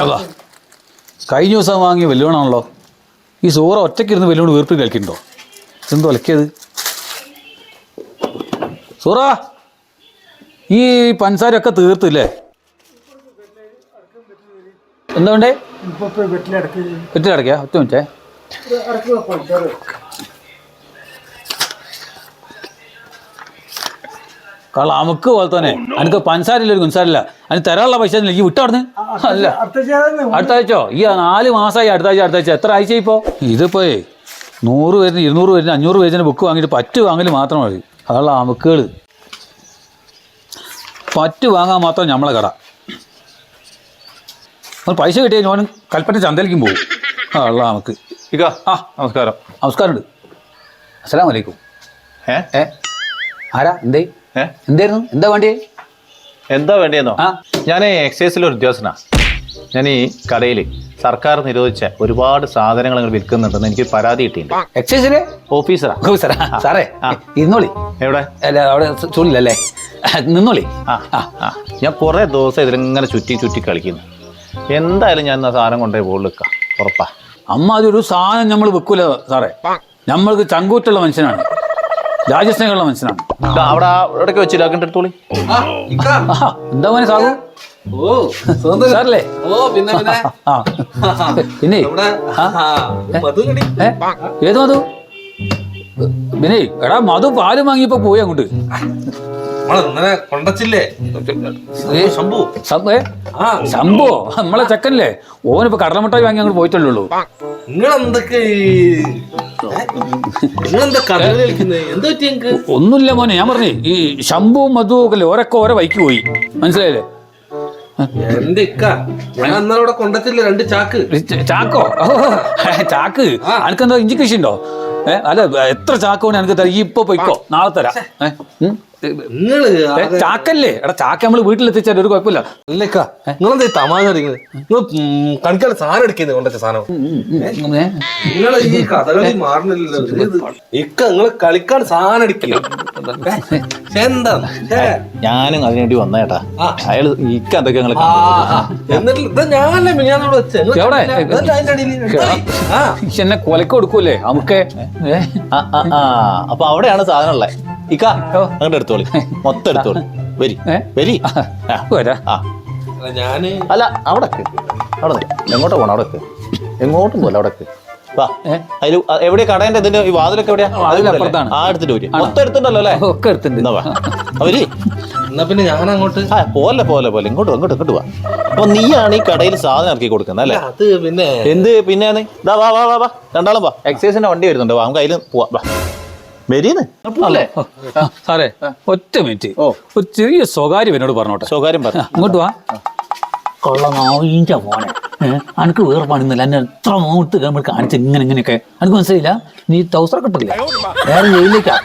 അതാ. കഴിഞ്ഞ ദിവസം വാങ്ങിയ വെല്ലുവിണാണല്ലോ ഈ സൂറ ഒറ്റയ്ക്കിരുന്ന് വെല്ലുവിണ് വീർപ്പിൽ കളിക്കുന്നുണ്ടോ ഇതെന്ത് ഒലക്കിയത് സൂറ ഈ പഞ്ചസാരയൊക്കെ തീർത്തില്ലേ? എന്താ വേണ്ടേ? വെറ്റിലടക്കാ ഒറ്റ മിനിറ്റേ. കള അമുക്ക് പോലെ തന്നെ. എനിക്ക് പൻസാരില്ല ഒരു കുൻസാരില്ല അതിന് തരാനുള്ള പൈസ എനിക്ക് ഈ വിട്ടാടുന്ന് അല്ല. അടുത്ത ആഴ്ചയോ? ഈ നാല് മാസമായി അടുത്ത ആഴ്ച അടുത്ത ആഴ്ച. എത്ര ആഴ്ച ഇപ്പോൾ ഇതിപ്പോ നൂറ് പേരിന് ഇരുന്നൂറ് പേരിന് അഞ്ഞൂറ് പേജിന് ബുക്ക് വാങ്ങിയിട്ട് പറ്റ് വാങ്ങൽ മാത്രം മതി. അതുള്ള അമുക്കുകൾ പറ്റ് വാങ്ങാൻ മാത്രം നമ്മളെ കട. പൈസ കിട്ടിയാൽ ഞാൻ കൽപ്പറ്റ ചന്തയിലേക്കും പോകും. അതുള്ള നമുക്ക് ഇക ആ. നമസ്കാരം. നമസ്കാരമുണ്ട്. അസ്സാം വലൈക്കും ഏ? ഏ? ആരാ? എന്തേ? എന്തായിരുന്നു? എന്താ വേണ്ടി എന്താ വേണ്ടിയെന്നോ? ആ. ഞാൻ എക്സൈസിലെ ഒരു ഉദ്യോഗസ്ഥനാ. ഞാൻ ഈ കടയിൽ സർക്കാർ നിരോധിച്ച ഒരുപാട് സാധനങ്ങൾ നിങ്ങൾ വിൽക്കുന്നുണ്ടെന്ന് എനിക്ക് പരാതി കിട്ടിയിട്ടുണ്ട്. എക്സൈസിലെ ഓഫീസറാ. ഓഫീസറാ? സാറാ. ഇരുന്നോളി. എവിടെ? അല്ല അവിടെ ചൂടില്ലല്ലേ? നിന്നോളി. ആ ആ. ഞാൻ കുറേ ദിവസം ഇതിലിങ്ങനെ ചുറ്റി ചുറ്റി കളിക്കുന്നു. എന്തായാലും ഞാൻ ആ സാധനം കൊണ്ടുപോയി പോളിക്കാം ഉറപ്പാ. അമ്മ അതൊരു സാധനം നമ്മൾ വെക്കൂല സാറേ. നമ്മൾക്ക് ചങ്കൂറ്റുള്ള മനുഷ്യനാണ്. രാജസ്നേഹമുള്ള മനുഷ്യനാണ്. അവിടെ ഇടയ്ക്ക് വെച്ചില്ല എടുത്തോളി എന്താ മോനെ സാഗു ഓ സുഖം സാറല്ലേ? ഓ പിന്നെ ഏത് മധു? പിന്നെ എടാ മധു പാൽ വാങ്ങിയപ്പോ പോയി അങ്ങോട്ട്. ശംഭോ നമ്മളെ ചെക്കനല്ലേ? ഓനിപ്പോ കടലമുട്ടായി വാങ്ങി അങ്ങോട്ട് പോയിട്ടുള്ളൂ. ഒന്നുമില്ല മോനെ ഞാൻ പറഞ്ഞേ ഈ ശംഭു മധുവും ഒക്കെ ഓരൊക്കെ ഓരോ വൈക്ക് പോയി. മനസ്സിലായില്ലേ? എന്റെ ഇക്ക? ഞാൻ അന്നേരം ഇവിടെ കൊണ്ടച്ചില്ലേ രണ്ട് ചാക്ക്? ചാക്കോ? അനക്കെന്താ ഇഞ്ചി കൃഷി ഉണ്ടോ? ഏഹ് അല്ല എത്ര ചാക്കോ എനിക്ക് തരാം. ഈ ഇപ്പൊ പൊയ്ക്കോ നാളെ തരാം. ഏ, ഉം. നിങ്ങൾ ഏ, ചാക്കല്ലേ? എടാ ചാക്ക നമ്മൾ വീട്ടിലെത്തിച്ചാൽ ഒരു കുഴപ്പമില്ല. അല്ലേക്കാ? നിങ്ങളെന്താ തമാശ അടിക്കുന്നത് നിങ്ങൾ കളിക്കാൻ സാധനം എടുക്കുന്നത് കൊണ്ടൊക്കെ സാധനം. നിങ്ങൾ ഈ കഥകളി മാറുന്നില്ലല്ലോ ഇക്ക നിങ്ങൾ കളിക്കാൻ സാധനം അടിക്കുക എന്താ. ഞാനും അതിനുവേണ്ടി വന്നേട്ടാ അയാൾ അയാൾ ഇക്ക. ഇയ്യ് എന്നെ കൊലക്ക് കൊടുക്കൂലേ? നമുക്ക്. അപ്പൊ അവിടെയാണ് സാധനം ഉള്ളത് ഇക്ക അങ്ങോട്ട് എടുത്തോളി. മൊത്തം എടുത്തോളി. വരി? വരി. ഞാൻ അല്ല അവിടെ അവിടെ എങ്ങോട്ട് എങ്ങോട്ടാ പോണം? അവിടെ എങ്ങോട്ടും പോലെ അവിടെ വാ? അതിൽ എവിടെയാ കടേന്റെ ഇതിന്റെ ഈ വാതിലൊക്കെ എവിടെയാ? ആ എടുത്തിട്ട് വരും മൊത്തം എടുത്തിട്ടുണ്ടല്ലോ അല്ലേ? ഒക്കെ എടുത്തിട്ടുണ്ട്. വാ. അവർ? എന്നാ പിന്നെ ഞാൻ അങ്ങോട്ട് ആ പോലെ പോലെ പോലെ. ഇങ്ങോട്ട് ഇങ്ങോട്ട് ഇങ്ങോട്ട് വാ. അപ്പൊ നീയാണ് ഈ കടയിൽ സാധനം ഇറക്കി കൊടുക്കുന്നത് അല്ലേ? അത് പിന്നെ എന്ത് പിന്നെ വാ വാ വാ വാ വാ. രണ്ടാളും വാ. എക്സൈസിന്റെ വണ്ടി വരുന്നുണ്ട്. വാ നമുക്ക് അതിൽ പോവാ. വാ. സാറേ ഒറ്റ മിനിറ്റ്. ഒരു ചെറിയ സ്വകാര്യം എന്നോട് പറഞ്ഞോട്ടെ. സ്വകാര്യം പറഞ്ഞു അങ്ങോട്ട് വാ. കൊള്ള മോനെ. അനക്ക് വേറെ പണിന്നില്ല എന്നെ എത്ര മൂത്ത് നമ്മൾ കാണിച്ച് ഇങ്ങനെ ഇങ്ങനെയൊക്കെ. അനക്ക് മനസ്സിലായില്ല? നീ ടൗസർ കിട്ടില്ല വേറെ ജയിലേക്കാ